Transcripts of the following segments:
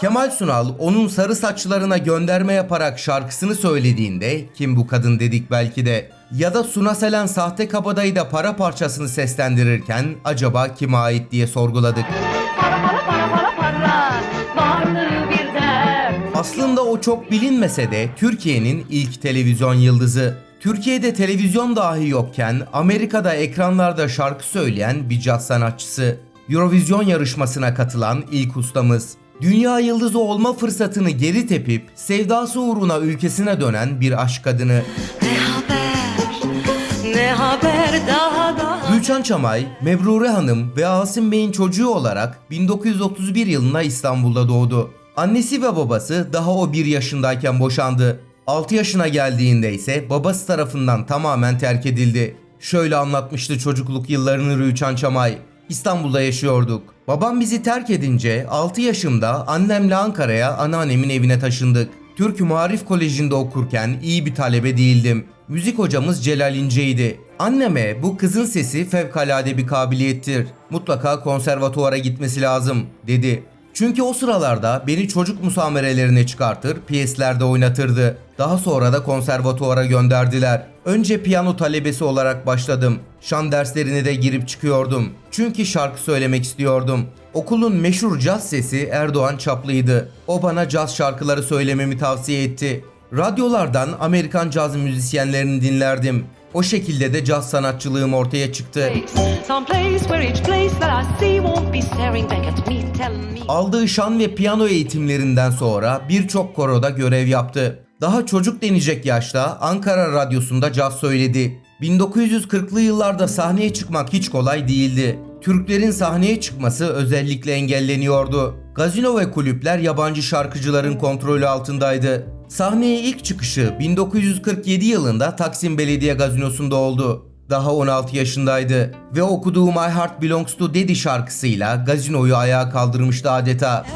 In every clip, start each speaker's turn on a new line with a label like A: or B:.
A: Kemal Sunal onun sarı saçlarına gönderme yaparak şarkısını söylediğinde kim bu kadın dedik belki de ya da Suna Selen sahte kabadayı da para parçasını seslendirirken acaba kime ait diye sorguladık.
B: Para para para para para.
A: Aslında o çok bilinmese de Türkiye'nin ilk televizyon yıldızı. Türkiye'de televizyon dahi yokken Amerika'da ekranlarda şarkı söyleyen bir caz sanatçısı. Eurovision yarışmasına katılan ilk ustamız. Dünya yıldızı olma fırsatını geri tepip sevdası uğruna ülkesine dönen bir aşk kadını.
B: Ne haber ne haber daha daha.
A: Gülçen Çamay, Mebrure Hanım ve Asım Bey'in çocuğu olarak 1931 yılında İstanbul'da doğdu. Annesi ve babası daha o 1 yaşındayken boşandı. 6 yaşına geldiğinde ise babası tarafından tamamen terk edildi. Şöyle anlatmıştı çocukluk yıllarını Rüçhan Çamay. İstanbul'da yaşıyorduk. Babam bizi terk edince 6 yaşımda annemle Ankara'ya anneannemin evine taşındık. Türk Muharif Koleji'nde okurken iyi bir talebe değildim. Müzik hocamız Celal İnce'ydi. Anneme bu kızın sesi fevkalade bir kabiliyettir. Mutlaka konservatuvara gitmesi lazım dedi. Çünkü o sıralarda beni çocuk musamerelerine çıkartır, piyeslerde oynatırdı. Daha sonra da konservatuvara gönderdiler. Önce piyano talebesi olarak başladım. Şan derslerine de girip çıkıyordum. Çünkü şarkı söylemek istiyordum. Okulun meşhur caz sesi Erdoğan Çaplı'ydı. O bana caz şarkıları söylememi tavsiye etti. Radyolardan Amerikan caz müzisyenlerini dinlerdim. O şekilde de caz sanatçılığım ortaya çıktı. Aldığı şan ve piyano eğitimlerinden sonra birçok koroda görev yaptı. Daha çocuk denecek yaşta Ankara Radyosu'nda caz söyledi. 1940'lı yıllarda sahneye çıkmak hiç kolay değildi. Türklerin sahneye çıkması özellikle engelleniyordu. Gazino ve kulüpler yabancı şarkıcıların kontrolü altındaydı. Sahneye ilk çıkışı 1947 yılında Taksim Belediye Gazinosu'nda oldu. Daha 16 yaşındaydı ve okuduğu My Heart Belongs to Daddy şarkısıyla gazinoyu ayağa kaldırmıştı adeta.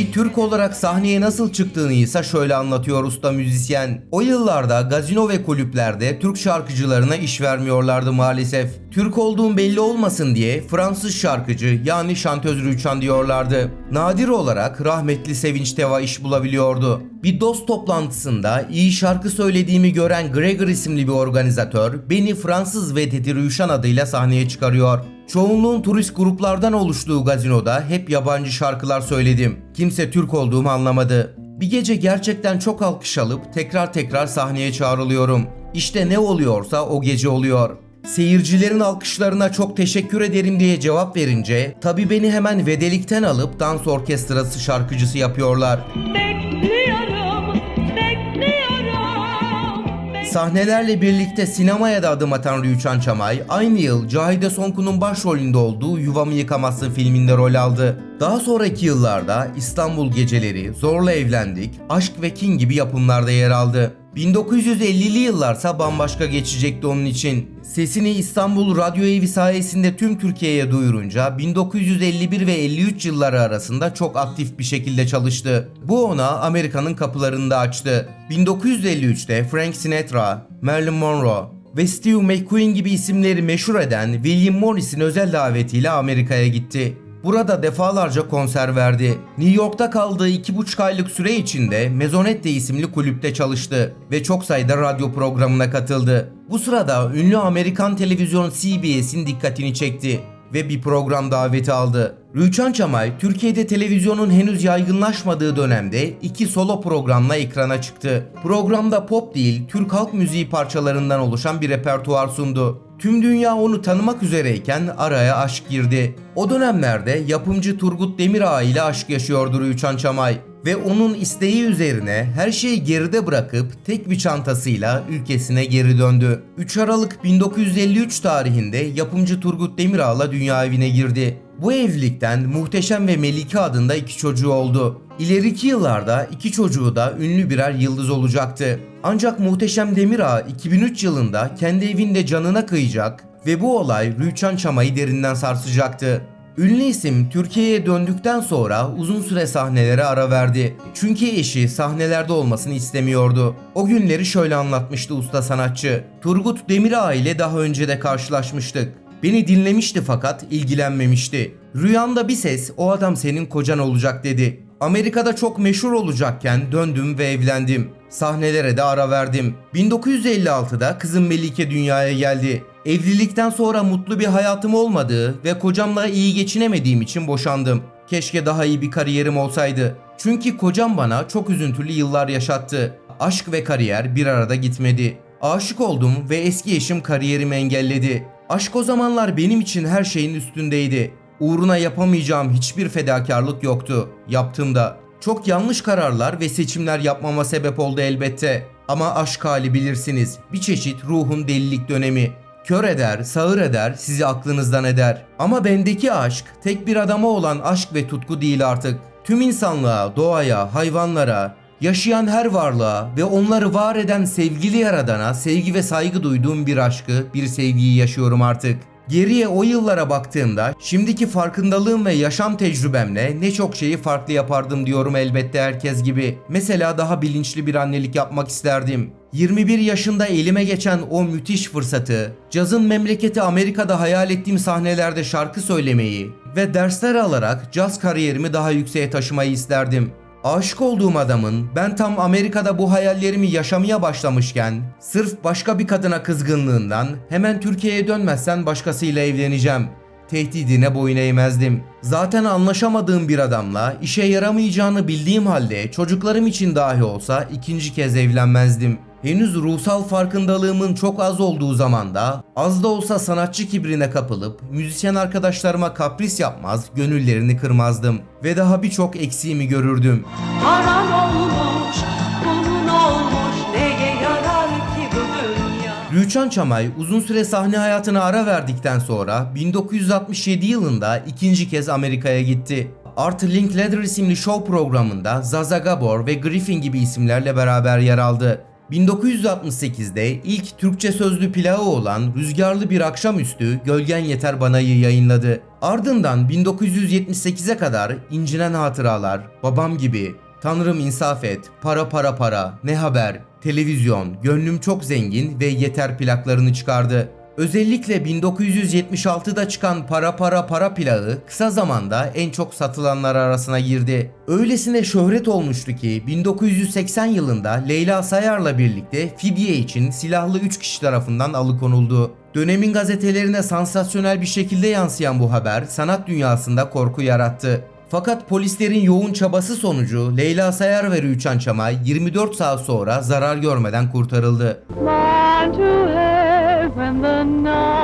A: Bir Türk olarak sahneye nasıl çıktığını ise şöyle anlatıyor usta müzisyen. O yıllarda gazino ve kulüplerde Türk şarkıcılarına iş vermiyorlardı maalesef. Türk olduğum belli olmasın diye Fransız şarkıcı yani şantöz Rüçhan diyorlardı. Nadir olarak rahmetli Sevinç Teva iş bulabiliyordu. Bir dost toplantısında iyi şarkı söylediğimi gören Gregor isimli bir organizatör beni Fransız vedeti Rüçhan adıyla sahneye çıkarıyor. Çoğunluğun turist gruplardan oluştuğu gazinoda hep yabancı şarkılar söyledim. Kimse Türk olduğumu anlamadı. Bir gece gerçekten çok alkış alıp tekrar tekrar sahneye çağrılıyorum. İşte ne oluyorsa o gece oluyor. Seyircilerin alkışlarına çok teşekkür ederim diye cevap verince tabi beni hemen vedelikten alıp dans orkestrası şarkıcısı yapıyorlar.
B: Bekliyorum,
A: Sahnelerle birlikte sinemaya da adım atan Rüçhan Çamay, aynı yıl Cahide Sonku'nun başrolünde olduğu Yuvamı Yıkamazsın filminde rol aldı. Daha sonraki yıllarda İstanbul Geceleri, Zorla Evlendik, Aşk ve Kin gibi yapımlarda yer aldı. 1950'li yıllarsa bambaşka geçecekti onun için. Sesini İstanbul Radyo Evi sayesinde tüm Türkiye'ye duyurunca 1951 ve 53 yılları arasında çok aktif bir şekilde çalıştı. Bu ona Amerika'nın kapılarını da açtı. 1953'te Frank Sinatra, Marilyn Monroe ve Steve McQueen gibi isimleri meşhur eden William Morris'in özel davetiyle Amerika'ya gitti. Burada defalarca konser verdi. New York'ta kaldığı iki buçuk aylık süre içinde Mezonette isimli kulüpte çalıştı ve çok sayıda radyo programına katıldı. Bu sırada ünlü Amerikan televizyonu CBS'in dikkatini çekti ve bir program daveti aldı. Rüçhan Çamay, Türkiye'de televizyonun henüz yaygınlaşmadığı dönemde iki solo programla ekrana çıktı. Programda pop değil, Türk halk müziği parçalarından oluşan bir repertuar sundu. Tüm dünya onu tanımak üzereyken araya aşk girdi. O dönemlerde yapımcı Turgut Demirağ ile aşk yaşıyordu Rüçhan Çamay ve onun isteği üzerine her şeyi geride bırakıp tek bir çantasıyla ülkesine geri döndü. 3 Aralık 1953 tarihinde yapımcı Turgut Demirağ'la dünya evine girdi. Bu evlilikten Muhteşem ve Melike adında iki çocuğu oldu. İleriki yıllarda iki çocuğu da ünlü birer yıldız olacaktı. Ancak Muhteşem Demirağ 2003 yılında kendi evinde canına kıyacak ve bu olay Rüçhan Çamay'ı derinden sarsacaktı. Ünlü isim Türkiye'ye döndükten sonra uzun süre sahnelere ara verdi. Çünkü eşi sahnelerde olmasını istemiyordu. O günleri şöyle anlatmıştı usta sanatçı. Turgut Demirağ ile daha önce de karşılaşmıştık. Beni dinlemişti fakat ilgilenmemişti. Rüyamda bir ses o adam senin kocan olacak dedi. Amerika'da çok meşhur olacakken döndüm ve evlendim. Sahnelere de ara verdim. 1956'da kızım Melike dünyaya geldi. Evlilikten sonra mutlu bir hayatım olmadığı ve kocamla iyi geçinemediğim için boşandım. Keşke daha iyi bir kariyerim olsaydı. Çünkü kocam bana çok üzüntülü yıllar yaşattı. Aşk ve kariyer bir arada gitmedi. Aşık oldum ve eski eşim kariyerimi engelledi. Aşk o zamanlar benim için her şeyin üstündeydi. Uğruna yapamayacağım hiçbir fedakarlık yoktu. Yaptığımda çok yanlış kararlar ve seçimler yapmama sebep oldu elbette. Ama aşk hali bilirsiniz. Bir çeşit ruhun delilik dönemi. Kör eder, sağır eder, sizi aklınızdan eder. Ama bendeki aşk tek bir adama olan aşk ve tutku değil artık. Tüm insanlığa, doğaya, hayvanlara, yaşayan her varlığa ve onları var eden sevgili yaradana sevgi ve saygı duyduğum bir aşkı, bir sevgiyi yaşıyorum artık. Geriye o yıllara baktığımda şimdiki farkındalığım ve yaşam tecrübemle ne çok şeyi farklı yapardım diyorum elbette herkes gibi. Mesela daha bilinçli bir annelik yapmak isterdim. 21 yaşında elime geçen o müthiş fırsatı, cazın memleketi Amerika'da hayal ettiğim sahnelerde şarkı söylemeyi ve dersler alarak caz kariyerimi daha yükseğe taşımayı isterdim. Aşık olduğum adamın ben tam Amerika'da bu hayallerimi yaşamaya başlamışken sırf başka bir kadına kızgınlığından hemen Türkiye'ye dönmezsen başkasıyla evleneceğim. Tehdidine boyun eğmezdim. Zaten anlaşamadığım bir adamla işe yaramayacağını bildiğim halde çocuklarım için dahi olsa ikinci kez evlenmezdim. Henüz ruhsal farkındalığımın çok az olduğu zamanda az da olsa sanatçı kibrine kapılıp müzisyen arkadaşlarıma kapris yapmaz, gönüllerini kırmazdım ve daha birçok eksiğimi görürdüm.
B: Paran olmuş, pulun olmuş, neye yarar ki bu dünya?
A: Rüçhan Çamay uzun süre sahne hayatına ara verdikten sonra 1967 yılında ikinci kez Amerika'ya gitti. Art Linklater isimli show programında Zaza Gabor ve Griffin gibi isimlerle beraber yer aldı. 1968'de ilk Türkçe sözlü plağı olan Rüzgarlı Bir Akşamüstü Gölgen Yeter Bana'yı yayınladı. Ardından 1978'e kadar İncinen Hatıralar, Babam Gibi, Tanrım insaf et, para para para, ne haber, televizyon, gönlüm çok zengin ve yeter plaklarını çıkardı. Özellikle 1976'da çıkan Para Para Para plağı kısa zamanda en çok satılanlar arasına girdi. Öylesine şöhret olmuştu ki 1980 yılında Leyla Sayar'la birlikte fidye için silahlı 3 kişi tarafından alıkonuldu. Dönemin gazetelerine sansasyonel bir şekilde yansıyan bu haber sanat dünyasında korku yarattı. Fakat polislerin yoğun çabası sonucu Leyla Sayar ve Rüçhan Çamay 24 saat sonra zarar görmeden kurtarıldı.
B: Man to the night.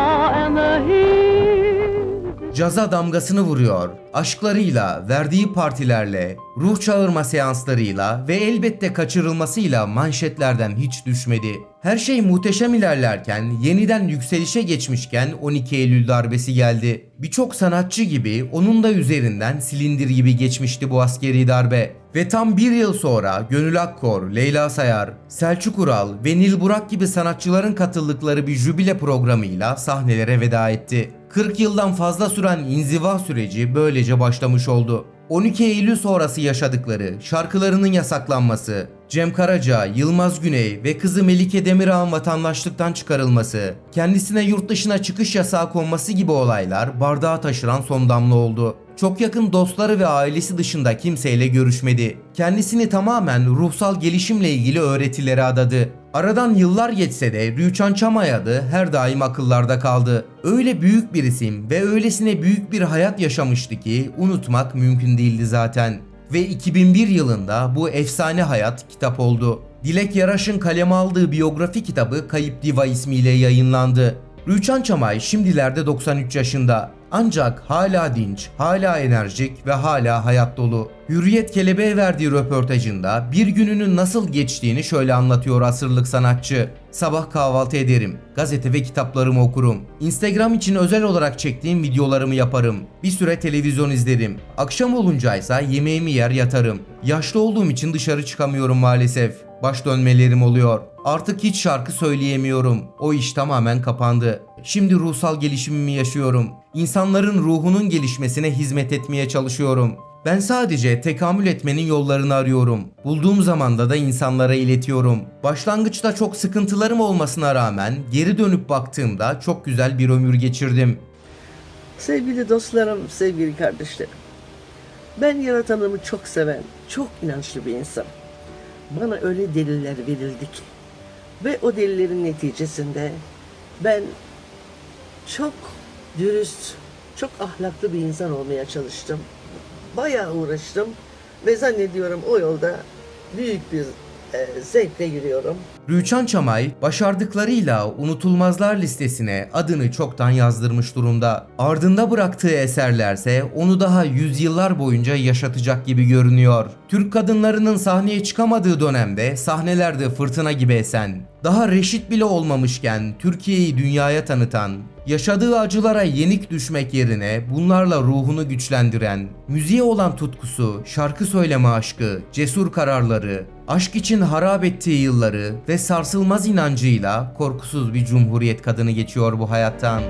A: Caza damgasını vuruyor. Aşklarıyla, verdiği partilerle, ruh çağırma seanslarıyla ve elbette kaçırılmasıyla manşetlerden hiç düşmedi. Her şey muhteşem ilerlerken, yeniden yükselişe geçmişken 12 Eylül darbesi geldi. Birçok sanatçı gibi onun da üzerinden silindir gibi geçmişti bu askeri darbe. Ve tam bir yıl sonra Gönül Akkor, Leyla Sayar, Selçuk Ural ve Nil Burak gibi sanatçıların katıldıkları bir jübile programıyla sahnelere veda etti. 40 yıldan fazla süren inziva süreci böylece başlamış oldu. 12 Eylül sonrası yaşadıkları, şarkılarının yasaklanması, Cem Karaca, Yılmaz Güney ve kızı Melike Demirağ'ın vatandaşlıktan çıkarılması, kendisine yurt dışına çıkış yasağı konması gibi olaylar bardağı taşıran son damla oldu. Çok yakın dostları ve ailesi dışında kimseyle görüşmedi. Kendisini tamamen ruhsal gelişimle ilgili öğretilere adadı. Aradan yıllar geçse de Rüçhan Çamay adı her daim akıllarda kaldı. Öyle büyük bir isim ve öylesine büyük bir hayat yaşamıştı ki unutmak mümkün değildi zaten. Ve 2001 yılında bu efsane hayat kitap oldu. Dilek Yaraş'ın kaleme aldığı biyografi kitabı Kayıp Diva ismiyle yayınlandı. Rüçhan Çamay şimdilerde 93 yaşında. Ancak hala dinç, hala enerjik ve hala hayat dolu. Hürriyet Kelebeğe verdiği röportajında bir gününün nasıl geçtiğini şöyle anlatıyor asırlık sanatçı. Sabah kahvaltı ederim, gazete ve kitaplarımı okurum. Instagram için özel olarak çektiğim videolarımı yaparım. Bir süre televizyon izlerim. Akşam olunca ise yemeğimi yer yatarım. Yaşlı olduğum için dışarı çıkamıyorum maalesef. Baş dönmelerim oluyor. Artık hiç şarkı söyleyemiyorum. O iş tamamen kapandı. Şimdi ruhsal gelişimimi yaşıyorum. İnsanların ruhunun gelişmesine hizmet etmeye çalışıyorum. Ben sadece tekamül etmenin yollarını arıyorum. Bulduğum zamanda da insanlara iletiyorum. Başlangıçta çok sıkıntılarım olmasına rağmen geri dönüp baktığımda çok güzel bir ömür geçirdim.
C: Sevgili dostlarım, sevgili kardeşlerim. Ben yaratanımı çok seven, çok inançlı bir insan. Bana öyle deliller verildi ki. Ve o delillerin neticesinde ben çok dürüst, çok ahlaklı bir insan olmaya çalıştım. Bayağı uğraştım ve zannediyorum o yolda büyük bir e, zevkle yürüyorum.
A: Rüçhan Çamay başardıklarıyla unutulmazlar listesine adını çoktan yazdırmış durumda. Ardında bıraktığı eserlerse onu daha yüzyıllar boyunca yaşatacak gibi görünüyor. Türk kadınlarının sahneye çıkamadığı dönemde sahnelerde fırtına gibi esen, daha reşit bile olmamışken Türkiye'yi dünyaya tanıtan, yaşadığı acılara yenik düşmek yerine bunlarla ruhunu güçlendiren, müziğe olan tutkusu, şarkı söyleme aşkı, cesur kararları, aşk için harap ettiği yılları ve sarsılmaz inancıyla korkusuz bir cumhuriyet kadını geçiyor bu hayattan.